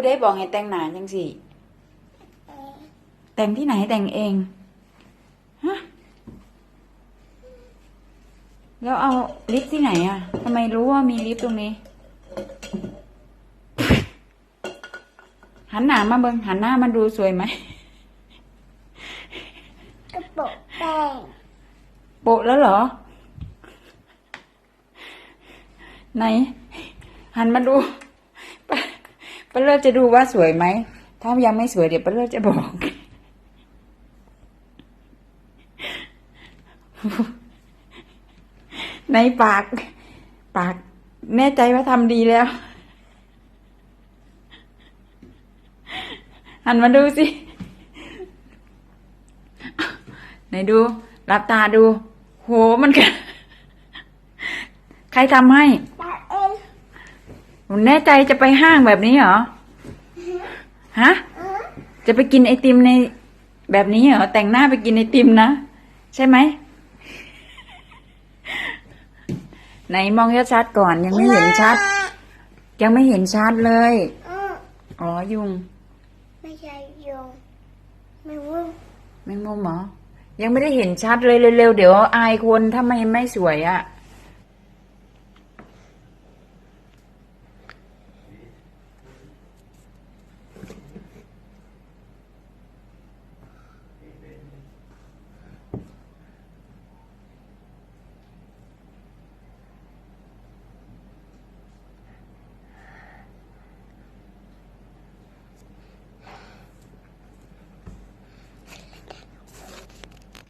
ผู้ใดบอกให้แต่งหน้าจังสิแต่งที่ไหนแต่งเองฮะแล้วเอาลิปที่ไหนอะทำไมรู้ว่ามีลิปตรงนี้ หันหน้ามาเบิงหันหน้ามาดูสวยไหมกระปุกแป้งโปะแล้วเหรอ ไหน หันมาดูป้า ป้าเลิศจะดูว่าสวยไหม ถ้ายังไม่สวยเดี๋ยวป้าเลิศจะบอก ในปาก ปาก แน่ใจว่าทำดีแล้ว หันมาดูสิ ไหนดูหลับตาดู โหมันกัน ใครทำให้ ตาเองผมแน่ใจจะไปห้างแบบนี้เหรอ ฮะอือจะไปกินไอติมในแบบนี้เหรอ แต่งหน้าไปกินไอติมนะ ใช่ไหม ไหนมองชัดๆก่อนยังไม่เห็นชัด ยังไม่เห็นชัดเลยอืออ๋อยุง ไม่ใช่ยุงไม่วุ้งแมงมุมเหรอ ยังไม่ได้เห็นชัดเลยเร็วๆเดี๋ยวอายคนถ้าไม่ไม่สวยอะ่ะ